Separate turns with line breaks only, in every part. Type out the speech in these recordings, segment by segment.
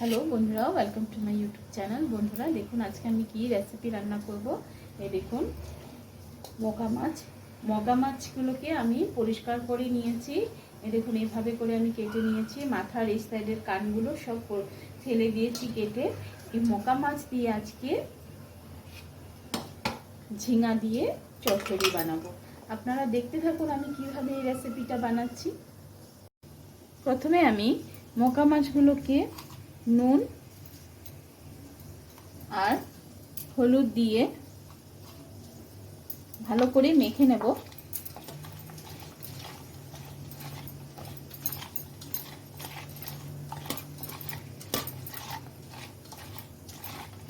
Hello বন্ধুরা welcome to my YouTube channel বন্ধুরা, দেখুন আজকে আমি কি রেসিপি রান্না করব। এই দেখুন, মগা মাছ। মগা মাছগুলোকে আমি পরিষ্কার করে নিয়েছি। এই দেখুন এইভাবে করে আমি কেটে নিয়েছি। মাথার এই সাইডের কানগুলো সব ফেলে দিয়েছি কেটে। এই মগা মাছ দিয়ে আজকে ঝিঙা দিয়ে চচ্চড়ি বানাবো। আপনারা দেখতে থাকুন আমি কীভাবে এই রেসিপিটা বানাচ্ছি। প্রথমে আমি মকা মাছগুলোকে নুন আর হলুদ দিয়ে ভালো করে মেখে নেব।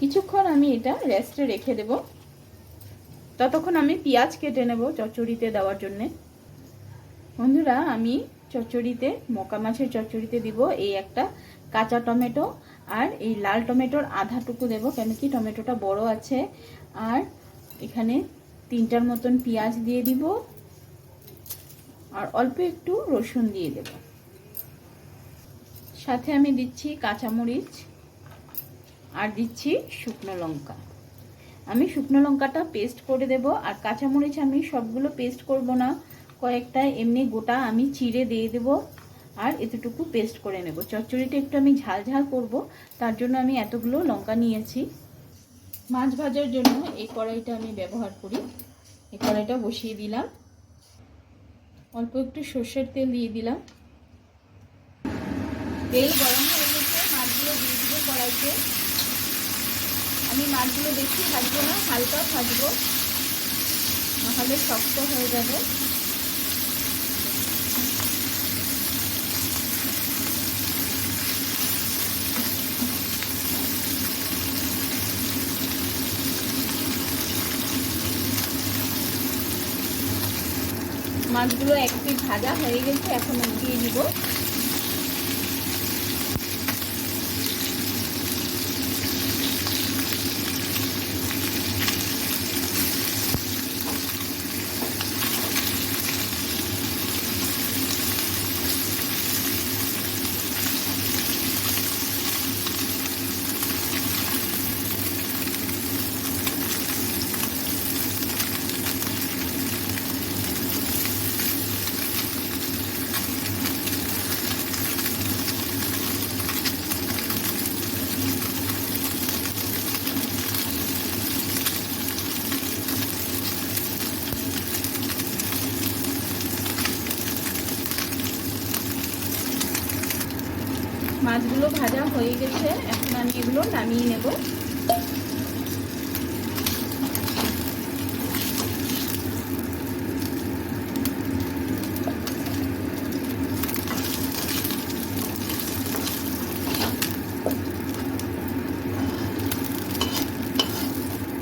কিছুক্ষণ আমি এটা রেস্টে রেখে দেব। ততক্ষণ আমি পেঁয়াজ কেটে নেব চচ্চড়িতে দেওয়ার জন্যে। বন্ধুরা, আমি চচ্চড়িতে, মকা মাছের চচ্চড়িতে দিব এই একটা কাঁচা টমেটো আর এই লাল টমেটোর আধাটুকু দেব কেন কি টমেটোটা বড় আছে। আর এখানে তিনটার মতন পেঁয়াজ দিয়ে দিব আর অল্প একটু রসুন দিয়ে দেব। সাথে আমি দিচ্ছি কাঁচামরিচ আর দিচ্ছি শুকনো লঙ্কা। আমি শুকনো লঙ্কাটা পেস্ট করে দেব আর কাঁচামরিচ আমি সবগুলো পেস্ট করব না। কয়েকটা এমনি গোটা আমি চিড়ে দিয়ে দেব আর এতটুকু পেস্ট করে নেব। চচ্চড়িটা একটু আমি ঝাল ঝাল করব, তার জন্য আমি এতগুলো লঙ্কা নিয়েছি। মাছ ভাজার জন্য এই কড়াইটা আমি ব্যবহার করি। এই কড়াইটা বসিয়ে দিলাম। অল্প একটু সর্ষের তেল দিয়ে দিলাম। তেল গরম হয়ে গেছে, মাছগুলো দিয়ে দিব কড়াইতে। আমি মাছগুলো বেশি ভাজবো না, হালকা ভাজবো, নাহলে শক্ত হয়ে যাবে। মাছগুলো এক পিঠ ভাজা হয়ে গেছে এখন উঠিয়ে দিব মাছগুলো ভাজা হয়ে গেছে, এখন আমি এগুলো নামিয়ে নেব।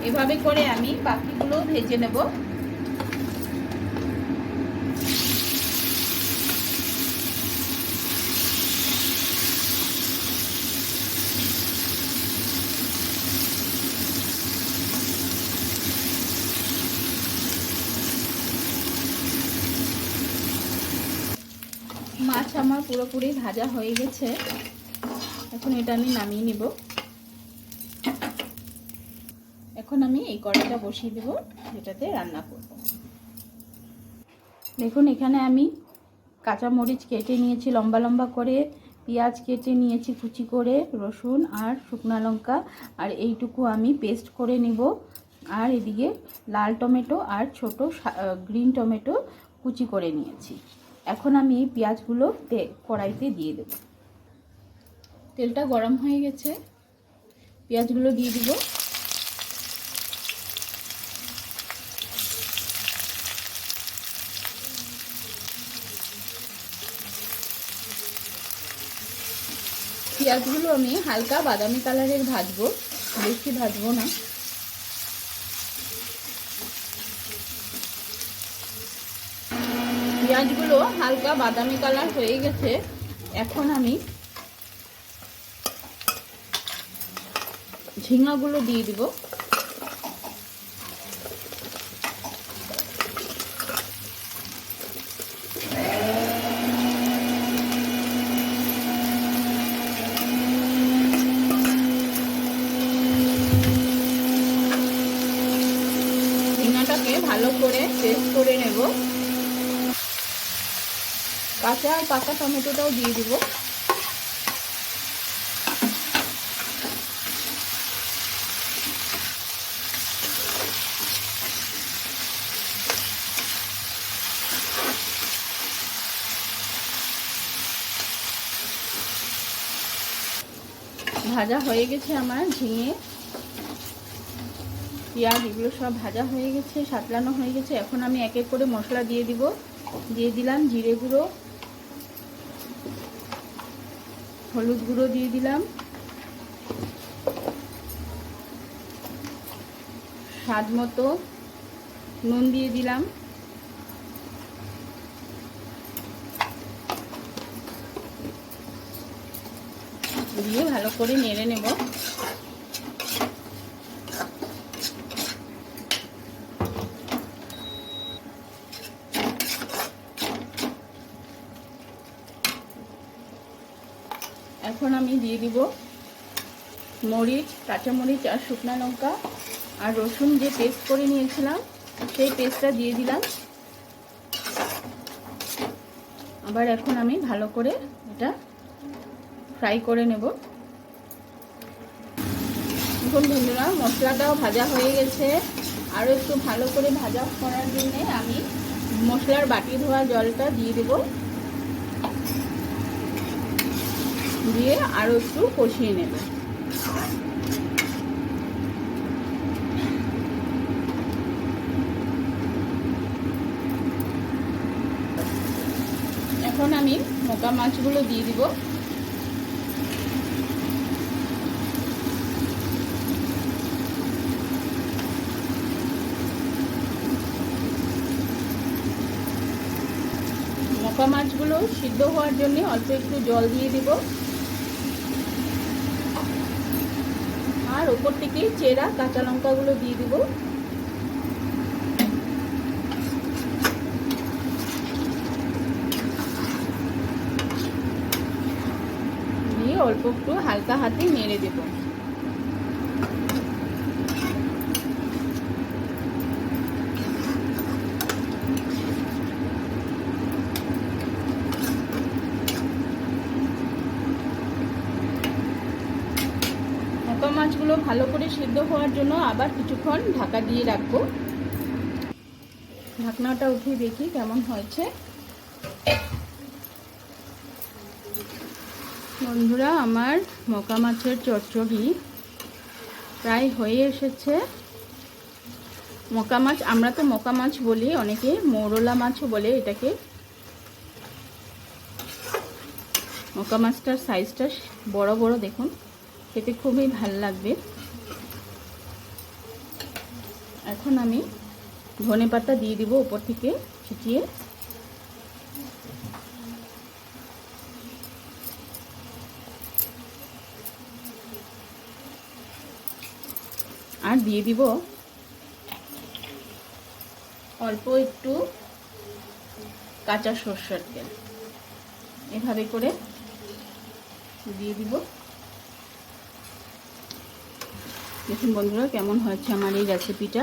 এভাবে করে আমি বাকিগুলো ভেজে নেব মাছ আমার পুরোপুরি ভাজা হয়ে গেছে। এখন এটা আমি নামিয়ে নিব। এখন আমি এই কড়াইটা বসিয়ে দেব, যেটাতে রান্না করব। দেখুন, এখানে আমি কাঁচা মরিচ কেটে নিয়েছি, লম্বা লম্বা করে, পেঁয়াজ কেটে নিয়েছি, কুচি করে, রসুন আর শুকনা লঙ্কা, আর এইটুকু আমি পেস্ট করে নিব। আর এদিকে লাল টমেটো আর ছোট গ্রিন টমেটো কুচি করে নিয়েছি। এখন আমি পেঁয়াজগুলো কড়াইতে দিয়ে দেব। তেলটা গরম হয়ে গেছে। পেঁয়াজগুলো দিয়ে দিব। পেঁয়াজগুলো আমি হালকা বাদামি কালারের ভাজবো, বেশি ভাজবো না। পেঁয়াজগুলো হালকা বাদামি কালার হয়ে গেছে। এখন আমি ঝিঙাগুলো দিয়ে দিব। ভালো করে টেস্ট করে নেব। কাঁচা আর পাকা টমেটোটাও দিয়ে দিব। ভাজা হয়ে গেছে আমার ঝিঙে। পেঁয়াজ এগুলো সব ভাজা হয়ে গেছে সাতলানো হয়ে গেছে। এখন আমি এক এক করে মশলা দিয়ে দিব। দিয়ে দিলাম জিরে গুঁড়ো হলুদ গুঁড়ো দিয়ে দিলাম। স্বাদ মতো নুন দিয়ে দিলাম। দিয়ে ভালো করে নেড়ে নেব। এখন আমি দিয়ে দিব মরিচ, কাঁচামরিচ আর শুকনো লঙ্কা আর রসুন যে পেস্ট করে নিয়েছিলাম, সেই পেস্টটা দিয়ে দিলাম। আবার এখন আমি ভালো করে এটা ফ্রাই করে নেব। এখন বন্ধুরা, মশলাটাও ভাজা হয়ে গেছে। আরও একটু ভালো করে ভাজা করার জন্যে আমি মশলার বাটি ধোয়া জলটা দিয়ে দেব। দিয়ে আরও একটু কষিয়ে নেবে। এখন আমি মোকা মাছগুলো দিয়ে দিব। মোকা মাছগুলো সিদ্ধ হওয়ার জন্য অল্প একটু জল দিয়ে দিব। আর ওপর থেকে চেরা, কাঁচা লঙ্কাগুলো দিয়ে দিব। দিয়ে অল্প একটু হালকা হাতে নেড়ে দেবো মোকা মাছগুলো ভালো করে সিদ্ধ হওয়ার জন্য আবার কিছুক্ষণ ঢাকা দিয়ে রাখব। ঢাকনাটা উঠিয়ে দেখি কেমন হয়েছে। বন্ধুরা, আমার মোকা মাছের চচ্চড়ি প্রায় হয়ে এসেছে। মোকা মাছ, আমরা তো মোকা মাছ বলি, অনেকে মৌরলা মাছও বলে এটাকে। মোকা মাছটার সাইজটা বড় বড় দেখুন, খেতে খুবই ভালো লাগবে। এখন আমি ধনে পাতা দিয়ে দিব উপর থেকে ছিটিয়ে। আর দিয়ে দিব অল্প একটু কাঁচা সর্ষের তেল। এভাবে করে দিয়ে দিব। দেখুন বন্ধুরা, কেমন হয়েছে আমার এই রেসিপিটা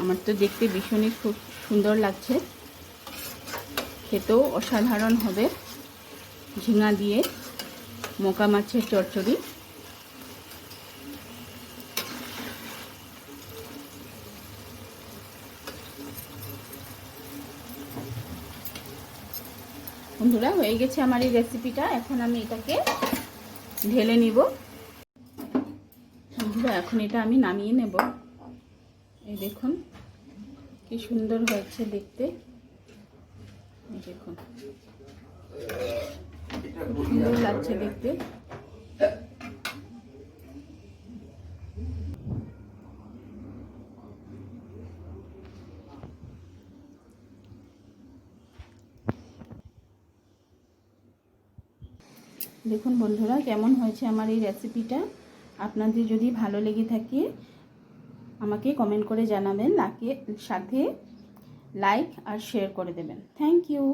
আমার তো দেখতে ভীষণই খুব সুন্দর লাগছে। খেতেও অসাধারণ হবে। ঝিঙা দিয়ে মোকা মাছের চচ্চড়ি। বন্ধুরা, হয়ে গেছে আমার এই রেসিপিটা এখন আমি এটাকে ঢেলে নিব। এখন এটা আমি নামিয়ে নেব। এই দেখুন, কি সুন্দর হয়েছে দেখতে। দেখুন সুন্দর লাগছে দেখতে। দেখুন বন্ধুরা, কেমন হয়েছে আমার এই রেসিপিটা আপনাদের যদি ভালো লেগে থাকে, আমাকে কমেন্ট করে জানাবেন লাকে সাথে লাইক আর শেয়ার করে দেবেন। Thank you